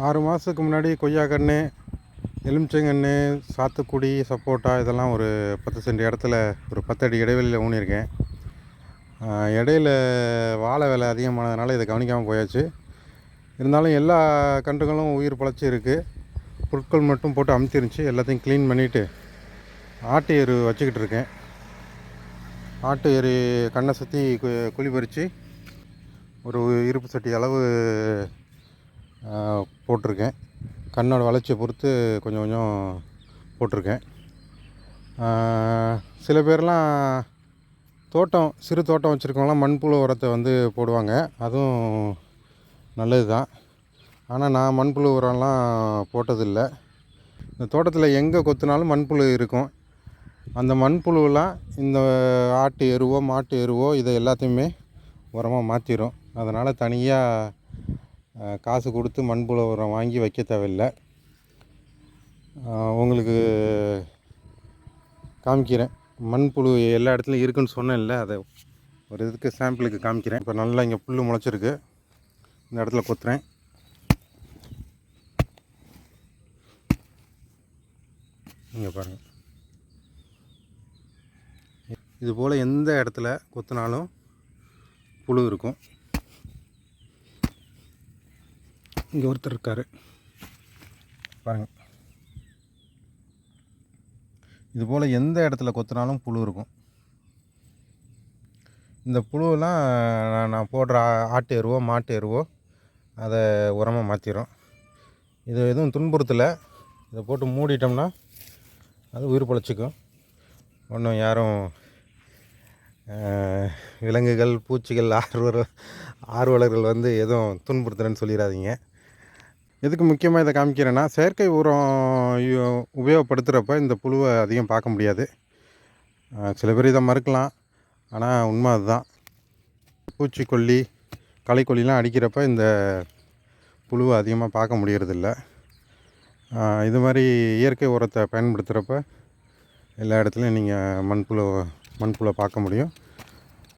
ஆறு மாதத்துக்கு முன்னாடி கொய்யா கன்று எலுமிச்சங்கன்று சாத்துக்குடி சப்போட்டா இதெல்லாம் ஒரு பத்து சென்ட் இடத்துல ஒரு பத்தடி இடைவெளியில் ஊனியிருக்கேன். இடையில வாழை விலை அதிகமானதுனால இதை கவனிக்காமல் போயாச்சு. இருந்தாலும் எல்லா கன்றுகளும் உயிர் பழச்சி இருக்குது புற்கள் மட்டும் போட்டு அமுத்திருந்துச்சு. எல்லாத்தையும் க்ளீன் பண்ணிவிட்டு ஆட்டு எரு வச்சுக்கிட்டு இருக்கேன். ஆட்டு எரு கண்ணை சுற்றி கு- குழி பறித்து ஒரு இருப்பு சட்டி அளவு போட்டிருக்கேன். கண்ணோட வளர்ச்சியை பொறுத்து கொஞ்சம் கொஞ்சம் போட்டிருக்கேன். சில பேர்லாம் தோட்டம் சிறு தோட்டம் வச்சுருக்கவங்களாம் மண்புழு உரத்தை வந்து போடுவாங்க. அதுவும் நல்லது தான். ஆனால் நான் மண்புழு உரம்லாம் போட்டதில்லை. இந்த தோட்டத்தில் எங்கே கொத்துனாலும் மண்புழு இருக்கும். அந்த மண்புழுவெலாம் இந்த ஆட்டு எருவோ மாட்டு எருவோ இதை எல்லாத்தையுமே உரமாக மாற்றிடும் அதனால் தனியாக காசு கொடுத்து மண்புழு உரம் வாங்கி வைக்க தேவையில்லை. உங்களுக்கு காமிக்கிறேன். மண்புழு எல்லா இடத்துலையும் இருக்குன்னு சொன்னேன்ல அதை ஒரு இதுக்கு சாம்பிளுக்கு காமிக்கிறேன். இப்போ நல்லா இங்கே புல் முளைச்சிருக்கு. இந்த இடத்துல கொத்துறேன். இங்கே பாருங்கள் இது போல் எந்த இடத்துல கொத்தினாலும் புழு இருக்கும். இங்கே ஒருத்தர் இருக்கார். பாருங்கள் இது போல் எந்த இடத்துல கொத்தினாலும் புழு இருக்கும். இந்த புழுவெல்லாம் நான் நான் போடுற ஆட்டு எருவோ மாட்டு எருவோ அதை உரமாக மாற்றிடும் இது எதுவும் துன்புறுத்தலை. இதை போட்டு மூடிட்டோம்னா அது உயிர் பொழைச்சிக்கும். ஒன்றும் யாரும் விலங்குகள் பூச்சிகள் ஆர்வலர் ஆர்வலர்கள் வந்து எதுவும் துன்புறுத்துறேன்னு சொல்லிடாதீங்க. எதுக்கு முக்கியமாக இதை காமிக்கிறேன்னா செயற்கை உரம் உபயோகப்படுத்துகிறப்ப இந்த புழுவை அதிகம் பார்க்க முடியாது. சில பேர் இதை மறுக்கலாம். ஆனால் உண்மை அதுதான். பூச்சிக்கொல்லி களைக்கொல்லிலாம் அடிக்கிறப்ப இந்த புழுவை அதிகமாக பார்க்க முடியறதில்ல. இது மாதிரி இயற்கை உரத்தை பயன்படுத்துகிறப்ப எல்லா இடத்துலையும் நீங்கள் மண்புழு மண்புழை பார்க்க முடியும்.